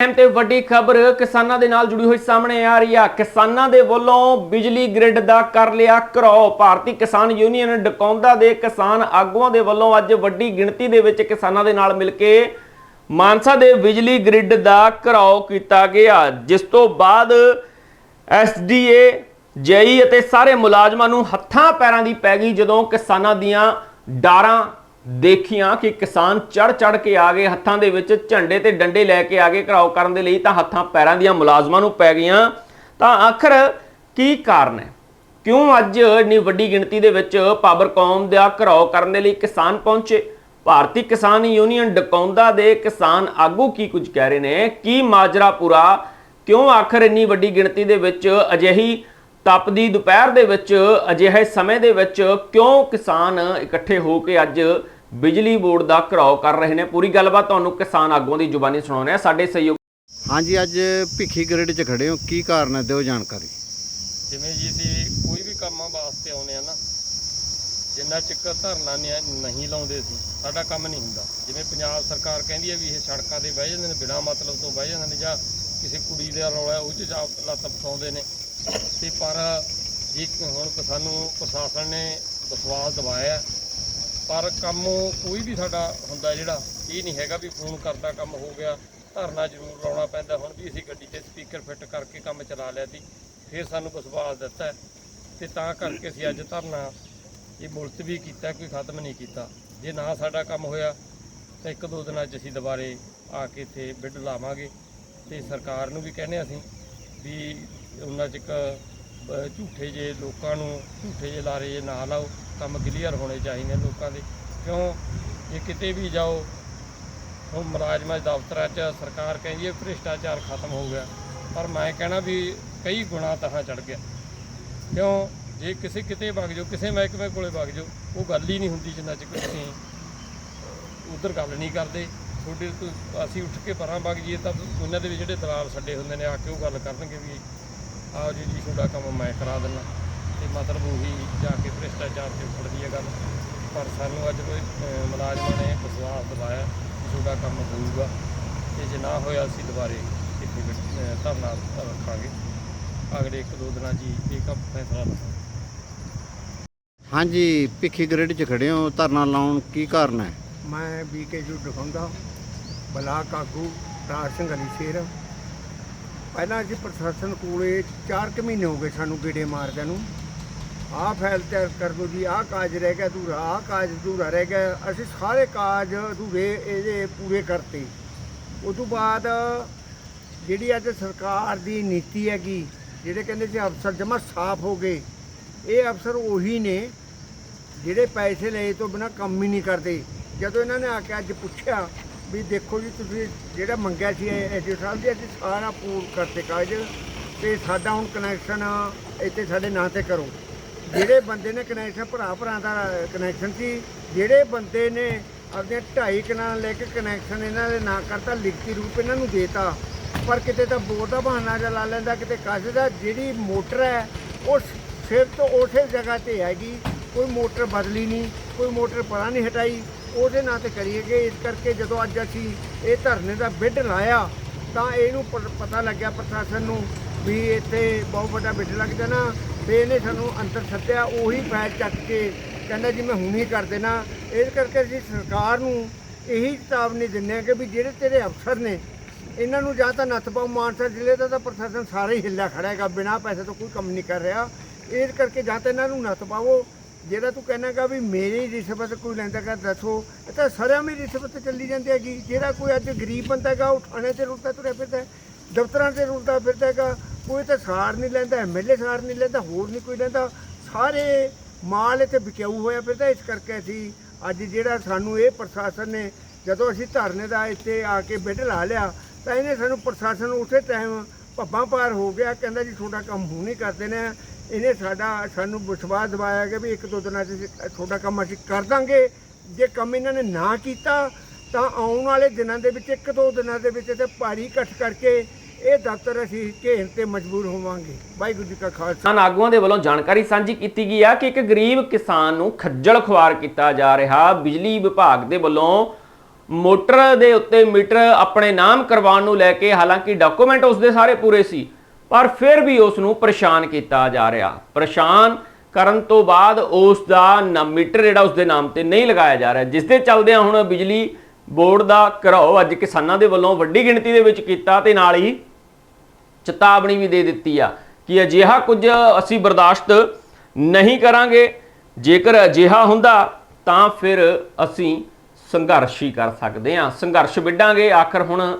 Time ਤੇ ਵੱਡੀ ਖਬਰ ਕਿਸਾਨਾਂ ਦੇ ਨਾਲ ਜੁੜੀ ਹੋਈ ਸਾਹਮਣੇ ਆ ਰਹੀ ਆ। ਕਿਸਾਨਾਂ ਦੇ ਵੱਲੋਂ ਬਿਜਲੀ ਗ੍ਰਿਡ ਦਾ ਕਰ ਲਿਆ ਘਰਾਓ ਭਾਰਤੀ ਕਿਸਾਨ ਯੂਨੀਅਨ ਡਕੌਂਦਾ ਦੇ ਕਿਸਾਨ ਆਗੂਆਂ ਦੇ ਵੱਲੋਂ ਅੱਜ ਵੱਡੀ ਗਿਣਤੀ ਦੇ ਵਿੱਚ ਕਿਸਾਨਾਂ ਦੇ ਨਾਲ ਮਿਲ ਕੇ ਮਾਨਸਾ ਦੇ ਬਿਜਲੀ ਗ੍ਰਿਡ ਦਾ ਘਰਾਓ ਕੀਤਾ ਗਿਆ, ਜਿਸ ਤੋਂ ਬਾਅਦ ਐਸਡੀਏ ਜੇਈ ਅਤੇ ਸਾਰੇ ਮੁਲਾਜ਼ਮਾਂ ਨੂੰ ਹੱਥਾਂ ਪੈਰਾਂ ਦੀ ਪੈ ਗਈ ਜਦੋਂ ਕਿਸਾਨਾਂ ਦੀਆਂ ਡਾਰਾਂ ਦੇਖੀਆਂ ਕਿ ਕਿਸਾਨ ਚੜ ਚੜ ਕੇ ਆ ਗਏ, ਹੱਥਾਂ ਦੇ ਵਿੱਚ ਝੰਡੇ ਤੇ ਡੰਡੇ ਲੈ ਕੇ ਆ ਗਏ ਘਰਾਓ ਕਰਨ ਦੇ ਲਈ ਤਾਂ ਹੱਥਾਂ ਪੈਰਾਂ ਦੀਆਂ ਮੁਲਾਜ਼ਮਾਂ ਨੂੰ ਪੈ ਗਈਆਂ। ਤਾਂ ਆਖਰ ਕੀ ਕਾਰਨ ਹੈ? ਕਿਉਂ ਅੱਜ ਇੰਨੀ ਵੱਡੀ ਗਿਣਤੀ ਦੇ ਵਿੱਚ ਪਾਵਰਕੌਮ ਦਾ ਘਰਾਓ ਕਰਨ ਦੇ ਲਈ ਕਿਸਾਨ ਪਹੁੰਚੇ? ਭਾਰਤੀ ਕਿਸਾਨ ਯੂਨੀਅਨ ਡਕੌਂਦਾ ਦੇ ਕਿਸਾਨ ਆਗੂ ਕੀ ਕੁਝ ਕਹਿ ਰਹੇ ਨੇ? ਕੀ ਮਾਜਰਾ ਪੂਰਾ? ਕਿਉਂ ਆਖਰ ਇੰਨੀ ਵੱਡੀ ਗਿਣਤੀ ਦੇ ਵਿੱਚ ਅਜਿਹੀ ਤਪਦੀ ਦੁਪਹਿਰ ਦੇ ਵਿੱਚ, ਅਜਿਹੇ ਸਮੇਂ ਦੇ ਵਿੱਚ ਕਿਉਂ ਕਿਸਾਨ ਇਕੱਠੇ ਹੋ ਕੇ ਅੱਜ ਬਿਜਲੀ ਬੋਰਡ ਦਾ ਘਰਾਓ ਕਰ ਰਹੇ ਨੇ। ਪੂਰੀ ਗੱਲਬਾਤ ਤੁਹਾਨੂੰ ਕਿਸਾਨ ਆਗੂਆਂ ਦੀ ਜ਼ੁਬਾਨੀ ਸੁਣਾਉਣੇ ਆ ਸਾਡੇ ਸਹਿਯੋਗ ਹਾਂਜੀ ਅੱਜ ਭਿੱਖੀ ਗ੍ਰਿਡ 'ਚ ਖੜੇ ਹੋ। ਕੀ ਕਾਰਨ ਹੈ? ਦਿਓ ਜਾਣਕਾਰੀ। ਜਿਵੇਂ ਜੀ ਅਸੀਂ ਕੋਈ ਵੀ ਕੰਮਾਂ ਵਾਸਤੇ ਆਉਨੇ ਆ ਨਾ ਜਿੰਨਾ ਚਿਰ ਧਰਨਾ ਨਹੀਂ ਨਹੀਂ ਲਾਉਂਦੇ ਸੀ ਸਾਡਾ ਕੰਮ ਨਹੀਂ ਹੁੰਦਾ। ਜਿਵੇਂ ਪੰਜਾਬ ਸਰਕਾਰ ਕਹਿੰਦੀ ਹੈ ਵੀ ਇਹ ਸੜਕਾਂ ਤੇ ਬਹਿ ਜਾਂਦੇ ਨੇ ਬਿਨਾਂ ਮਤਲਬ ਤੋਂ ਬਹਿ ਜਾਂਦੇ ਨੇ ਜਾਂ ਕਿਸੇ ਕੁੜੀ ਦਾ ਰੌਲਾ ਉਹ 'ਚ ਜਾ ਲੱਤ ਨੇ। ਤੇ ਪਰ ਜੀ ਹੁਣ ਸਾਨੂੰ ਪ੍ਰਸ਼ਾਸਨ ਨੇ ਵਿਸ਼ਵਾਸ ਦਿਵਾਇਆ ਹੈ। ਪਰ ਕੰਮ ਕੋਈ ਵੀ ਸਾਡਾ ਹੁੰਦਾ ਜਿਹੜਾ, ਇਹ ਨਹੀਂ ਹੈਗਾ ਵੀ ਫੋਨ ਕਰਦਾ ਕੰਮ ਹੋ ਗਿਆ, ਧਰਨਾ ਜ਼ਰੂਰ ਲਾਉਣਾ ਪੈਂਦਾ। ਹੁਣ ਵੀ ਅਸੀਂ ਗੱਡੀ 'ਤੇ ਸਪੀਕਰ ਫਿੱਟ ਕਰਕੇ ਕੰਮ ਚਲਾ ਲਿਆ ਸੀ, ਫਿਰ ਸਾਨੂੰ ਵਿਸ਼ਵਾਸ ਦਿੱਤਾ ਹੈ। ਤੇ ਤਾਂ ਕਰਕੇ ਅਸੀਂ ਅੱਜ ਧਰਨਾ, ਇਹ ਮੁਲਤਵੀ ਕੀਤਾ, ਕੋਈ ਖਤਮ ਨਹੀਂ ਕੀਤਾ। ਜੇ ਨਾ ਸਾਡਾ ਕੰਮ ਹੋਇਆ, ਤਾਂ ਇੱਕ ਦੋ ਦਿਨਾਂ 'ਚ ਅਸੀਂ ਦੁਬਾਰੇ ਆ ਕੇ ਇੱਥੇ ਬਿੱਡ ਲਾਵਾਂਗੇ। ਤੇ ਸਰਕਾਰ ਨੂੰ ਵੀ ਕਹਿੰਦੇ ਅਸੀਂ ਵੀ ਉਹਨਾਂ 'ਚ ਇੱਕ ਝੂਠੇ ਜੇ ਲੋਕਾਂ ਨੂੰ, ਝੂਠੇ ਜੇ ਲਾਰੇ ਜੇ ਨਾ ਲਾਓ। ਕੰਮ ਕਲੀਅਰ ਹੋਣੇ ਚਾਹੀਦੇ ਲੋਕਾਂ ਦੇ। ਕਿਉਂ? ਜੇ ਕਿਤੇ ਵੀ ਜਾਓ ਹੁਣ ਮੁਲਾਜ਼ਮਾਂ ਦੇ ਦਫ਼ਤਰਾਂ 'ਚ ਸਰਕਾਰ ਕਹਿੰਦੀ ਹੈ ਭ੍ਰਿਸ਼ਟਾਚਾਰ ਖਤਮ ਹੋ ਗਿਆ। ਪਰ ਮੈਂ ਕਹਿਣਾ ਵੀ ਕਈ ਗੁਣਾ ਤਹਾਂ ਚੜ ਗਿਆ। ਕਿਉਂ? ਜੇ ਕਿਸੇ ਕਿਤੇ ਵਗ ਜਾਓ, ਕਿਸੇ ਮਹਿਕਮੇ ਕੋਲੇ ਵਗ ਜਾਓ, ਉਹ ਗੱਲ ਹੀ ਨਹੀਂ ਹੁੰਦੀ ਜਿੰਨਾ ਚਿਰ ਤੁਸੀਂ ਉਧਰ ਗੱਲ ਨਹੀਂ ਕਰਦੇ। ਤੁਹਾਡੇ ਤੋਂ ਅਸੀਂ ਉੱਠ ਕੇ ਪਰਾਂ ਵਗ ਜਾਈਏ ਤਾਂ ਉਹਨਾਂ ਦੇ ਵੀ ਜਿਹੜੇ ਦਲਾਲ ਛੱਡੇ ਹੁੰਦੇ ਨੇ, ਆ ਕੇ ਉਹ ਗੱਲ ਕਰਨਗੇ ਵੀ ਆਓ ਜੀ ਜੀ ਤੁਹਾਡਾ ਕੰਮ ਮੈਂ ਕਰਾ ਦਿੰਦਾ। ਤੇ ਮਤਲਬ ਉਹੀ ਜਾ ਕੇ ਭ੍ਰਿਸ਼ਟਾਚਾਰ ਤੇ ਉੱਪੜਦੀ ਹੈ ਗੱਲ। ਪਰ ਸਾਨੂੰ ਅੱਜ ਕੋਈ ਮੁਲਾਜ਼ਮਾਂ ਨੇ ਵਿਸ਼ਵਾਸ ਦਿਵਾਇਆ ਕਿ ਤੁਹਾਡਾ ਕੰਮ ਹੋਊਗਾ। ਤੇ ਜੇ ਨਾ ਹੋਇਆ ਅਸੀਂ ਦੁਬਾਰੇ ਇੱਥੇ ਧਰਨਾ ਰੱਖਾਂਗੇ। ਅਗਲੇ ਇੱਕ ਦੋ ਦਿਨਾਂ 'ਚ ਹੀ ਇਹ ਕੰਮ ਫੈਸਲਾ ਲਵਾਂਗੇ ਹਾਂਜੀ ਭਿੱਖੀ ਗ੍ਰਿਡ 'ਚ ਖੜੇ ਹੋ। ਧਰਨਾ ਲਾਉਣ ਕੀ ਕਾਰਨ ਹੈ? ਮੈਂ ਬੀਕੇ ਜੂ ਦਿਖਾਉਂਦਾ। ਬਲਾਕ ਆਗੂ ਰਾਜ ਸਿੰਘ ਅਲੀ ਸ਼ੇਰ। ਪਹਿਲਾਂ ਅਸੀਂ ਪ੍ਰਸ਼ਾਸਨ ਕੋਲੇ 4 ਕੁ ਮਹੀਨੇ ਹੋ ਗਏ ਸਾਨੂੰ ਗੇੜੇ ਮਾਰਦਿਆਂ ਨੂੰ। ਆਹ ਫਾਈਲ ਤਿਆਰ ਕਰ ਦਿਓ ਜੀ, ਆਹ ਕਾਜ ਰਹਿ ਗਿਆ ਅਧੂਰਾ, ਆਹ ਕਾਜ ਅਧੂਰਾ ਰਹਿ ਗਿਆ। ਅਸੀਂ ਸਾਰੇ ਕਾਜ ਅਧੂਰੇ ਇਹਦੇ ਪੂਰੇ ਕਰਤੇ। ਉਸ ਤੋਂ ਬਾਅਦ ਜਿਹੜੀ ਅੱਜ ਸਰਕਾਰ ਦੀ ਨੀਤੀ ਹੈਗੀ, ਜਿਹੜੇ ਕਹਿੰਦੇ ਸੀ ਅਫਸਰ ਜਮਾ ਸਾਫ਼ ਹੋ ਗਏ, ਇਹ ਅਫਸਰ ਉਹੀ ਨੇ ਜਿਹੜੇ ਪੈਸੇ ਲਏ ਤੋਂ ਬਿਨਾ ਕੰਮ ਹੀ ਨਹੀਂ ਕਰਦੇ। ਜਦੋਂ ਇਹਨਾਂ ਨੇ ਆ ਕੇ ਅੱਜ ਪੁੱਛਿਆ ਵੀ ਦੇਖੋ ਜੀ, ਤੁਸੀਂ ਜਿਹੜਾ ਮੰਗਿਆ ਸੀ ਐਡੀ ਸਾਹਿਬ ਜੀ, ਅਸੀਂ ਸਾਰਾ ਪੂਰ ਕਰਤੇ ਕਾਜ ਤੇ ਸਾਡਾ ਹੁਣ ਕਨੈਕਸ਼ਨ ਇੱਥੇ ਸਾਡੇ ਨਾਂ ਤੇ ਕਰੋ। ਜਿਹੜੇ ਬੰਦੇ ਨੇ ਕਨੈਕਸ਼ਨ ਭਰਾ ਭਰਾ ਦਾ ਕਨੈਕਸ਼ਨ ਸੀ, ਜਿਹੜੇ ਬੰਦੇ ਨੇ ਆਪਣੀਆਂ ਢਾਈ ਕਨਾਲ ਲੈ ਕੇ ਕਨੈਕਸ਼ਨ ਇਹਨਾਂ ਦੇ ਨਾਂ ਕਰਤਾ, ਲਿਖਤੀ ਰੂਪ ਇਹਨਾਂ ਨੂੰ ਦੇਤਾ। ਪਰ ਕਿਤੇ ਤਾਂ ਬੋਰ ਦਾ ਬਹਾਨਾ ਜਿਹਾ ਲਾ ਲੈਂਦਾ, ਕਿਤੇ ਕਾਸੇ ਦਾ, ਜਿਹੜੀ ਮੋਟਰ ਹੈ, ਉਹ ਸਿਰ ਤੋਂ ਉਸੇ ਜਗ੍ਹਾ ਤੇ ਹੈਗੀ, ਕੋਈ ਮੋਟਰ ਬਦਲੀ ਨਹੀਂ, ਕੋਈ ਮੋਟਰ ਪਰਾਂ ਨਹੀਂ ਹਟਾਈ। ਉਹਦੇ ਨਾਂ ਤੇ ਕਰੀਏਗੇ ਇਸ ਕਰਕੇ ਜਦੋਂ ਅੱਜ ਅਸੀਂ ਇਹ ਧਰਨੇ ਦਾ ਬਿੱਡ ਲਾਇਆ, ਤਾਂ ਇਹਨੂੰ ਪ- ਪਤਾ ਲੱਗਿਆ ਪ੍ਰਸ਼ਾਸਨ ਨੂੰ ਵੀ ਇੱਥੇ ਬਹੁਤ ਵੱਡਾ ਬਿੱਡ ਲੱਗ ਜਾਣਾ। ਤੇ ਇਹਨੇ ਸਾਨੂੰ ਅੰਦਰ ਸੱਦਿਆ, ਉਹੀ ਫੈਲ ਚੱਕ ਕੇ ਕਹਿੰਦਾ ਜੀ, ਮੈਂ ਹੁਣੀ ਕਰ ਦੇਣਾ। ਇਸ ਕਰਕੇ ਅਸੀਂ ਸਰਕਾਰ ਨੂੰ ਇਹੀ ਚੇਤਾਵਨੀ ਦਿੰਦੇ ਹਾਂ ਕਿ ਵੀ ਜਿਹੜੇ ਤੇਰੇ ਅਫਸਰ ਨੇ, ਇਹਨਾਂ ਨੂੰ ਜਾਂ ਤਾਂ ਨੱਥ ਪਾਓ। ਮਾਨਸਾ ਜ਼ਿਲ੍ਹੇ ਦਾ ਤਾਂ ਪ੍ਰਸ਼ਾਸਨ ਸਾਰਾ ਹੀ ਹਿੱਲਾ ਖੜਾ ਹੈਗਾ, ਬਿਨਾਂ ਪੈਸੇ ਤੋਂ ਕੋਈ ਕੰਮ ਨਹੀਂ ਕਰ ਰਿਹਾ। ਇਸ ਕਰਕੇ ਜਾਂ ਤਾਂ ਇਹਨਾਂ ਨੂੰ ਨੱਥ ਪਾਵੋ। ਜਿਹੜਾ ਤੂੰ ਕਹਿਣਾਗਾ ਵੀ ਮੇਰੀ ਰਿਸ਼ਵਤ ਕੋਈ ਲੈਂਦਾ ਕਰ ਦੱਸੋ। ਇਹ ਤਾਂ ਸਾਰਿਆਂ ਮੇਰੀ ਰਿਸ਼ਵਤ ਚੱਲੀ ਜਾਂਦੀ ਹੈਗੀ। ਜਿਹੜਾ ਕੋਈ ਅੱਜ ਗਰੀਬ ਬੰਦਾ ਹੈਗਾ, ਉਹ ਥਾਣੇ ਤੇ ਰੁਲਦਾ ਤੁਰਿਆ ਫਿਰਦਾ, ਦਫ਼ਤਰਾਂ ਤੇ ਰੁਲਦਾ ਫਿਰਦਾ ਹੈਗਾ। ਕੋਈ ਤਾਂ ਸਾਰ ਨਹੀਂ ਲੈਂਦਾ ਐਮਐਲਏ ਸਾਰ ਨਹੀਂ ਲੈਂਦਾ, ਹੋਰ ਨਹੀਂ ਕੋਈ ਲੈਂਦਾ। ਸਾਰੇ ਮਾਲ ਇੱਥੇ ਵਿਕਿਆਊ ਹੋਇਆ ਫਿਰਦਾ, ਇਸ ਕਰਕੇ ਅਸੀਂ ਅੱਜ ਜਿਹੜਾ ਸਾਨੂੰ ਇਹ ਪ੍ਰਸ਼ਾਸਨ ਨੇ, ਜਦੋਂ ਅਸੀਂ ਧਰਨੇ ਦਾ ਇੱਥੇ ਆ ਕੇ ਬਿੱਡ ਲਾ ਲਿਆ, ਤਾਂ ਇਹਨੇ ਸਾਨੂੰ ਪ੍ਰਸ਼ਾਸਨ ਉਸੇ ਟਾਈਮ ਭੱਬਾਂ ਪਾਰ ਹੋ ਗਿਆ, ਕਹਿੰਦਾ ਜੀ ਤੁਹਾਡਾ ਕੰਮ ਹੁਣ ਨਹੀਂ ਕਰਦੇ ਨੇ ਇਹਨੇ ਸਾਡਾ, ਸਾਨੂੰ ਵਿਸ਼ਵਾਸ ਦਿਵਾਇਆ ਕਿ ਵੀ ਇੱਕ ਦੋ ਦਿਨਾਂ 'ਚ ਤੁਹਾਡਾ ਕੰਮ ਅਸੀਂ ਕਰ ਦਾਂਗੇ। ਜੇ ਕੰਮ ਇਹਨਾਂ ਨੇ ਨਾ ਕੀਤਾ, ਤਾਂ ਆਉਣ ਵਾਲੇ ਦਿਨਾਂ ਦੇ ਵਿੱਚ, ਇੱਕ ਦੋ ਦਿਨਾਂ ਦੇ ਵਿੱਚ ਤੇ ਭਾਰੀ ਇਕੱਠ ਕਰਕੇ ਇਹ ਦਫ਼ਤਰ ਅਸੀਂ ਘੇਰਨ ਤੇ ਮਜਬੂਰ ਹੋਵਾਂਗੇ। ਵਾਹਿਗੁਰੂ ਜੀ ਕਾ ਖਾਲਸਾ। ਕਿਸਾਨ ਆਗੂਆਂ ਦੇ ਵੱਲੋਂ ਜਾਣਕਾਰੀ ਸਾਂਝੀ ਕੀਤੀ ਗਈ ਆ ਕਿ ਇੱਕ ਗਰੀਬ ਕਿਸਾਨ ਨੂੰ ਖੱਜਲ ਖੁਆਰ ਕੀਤਾ ਜਾ ਰਿਹਾ। ਬਿਜਲੀ ਵਿਭਾਗ ਦੇ ਵੱਲੋਂ ਮੋਟਰ ਦੇ ਉੱਤੇ ਮੀਟਰ ਆਪਣੇ ਨਾਮ ਕਰਵਾਉਣ ਨੂੰ ਲੈ ਕੇ ਹਾਲਾਂਕਿ ਡਾਕੂਮੈਂਟ ਉਸਦੇ ਸਾਰੇ ਪੂਰੇ ਸੀ, ਪਰ ਫਿਰ ਵੀ ਉਸ ਨੂੰ ਪਰੇਸ਼ਾਨ ਕੀਤਾ ਜਾ ਰਿਹਾ। ਪਰੇਸ਼ਾਨ ਕਰਨ ਤੋਂ ਬਾਅਦ ਉਸ ਦਾ ਨਾ ਮੀਟਰ ਜਿਹੜਾ ਉਸਦੇ ਨਾਮ ਤੇ ਨਹੀਂ ਲਗਾਇਆ ਜਾ ਰਿਹਾ। ਜਿਸ ਦੇ ਚੱਲਦਿਆਂ ਹੁਣ ਬਿਜਲੀ ਬੋਰਡ ਦਾ ਘਰਾਓ ਅੱਜ ਕਿਸਾਨਾਂ ਦੇ ਵੱਲੋਂ ਵੱਡੀ ਗਿਣਤੀ ਦੇ ਵਿੱਚ ਕੀਤਾ ਤੇ ਨਾਲ ਹੀ ਚੇਤਾਵਨੀ ਵੀ ਦੇ ਦਿੱਤੀ ਆ ਕਿ ਅਜਿਹਾ ਕੁਝ ਅਸੀਂ ਬਰਦਾਸ਼ਤ ਨਹੀਂ ਕਰਾਂਗੇ। ਜੇਕਰ ਅਜਿਹਾ ਹੁੰਦਾ, ਤਾਂ ਫਿਰ ਅਸੀਂ ਸੰਘਰਸ਼ ਹੀ ਕਰ ਸਕਦੇ ਹਾਂ। ਸੰਘਰਸ਼ ਵਿੱਢਾਂਗੇ। ਆਖਰ ਹੁਣ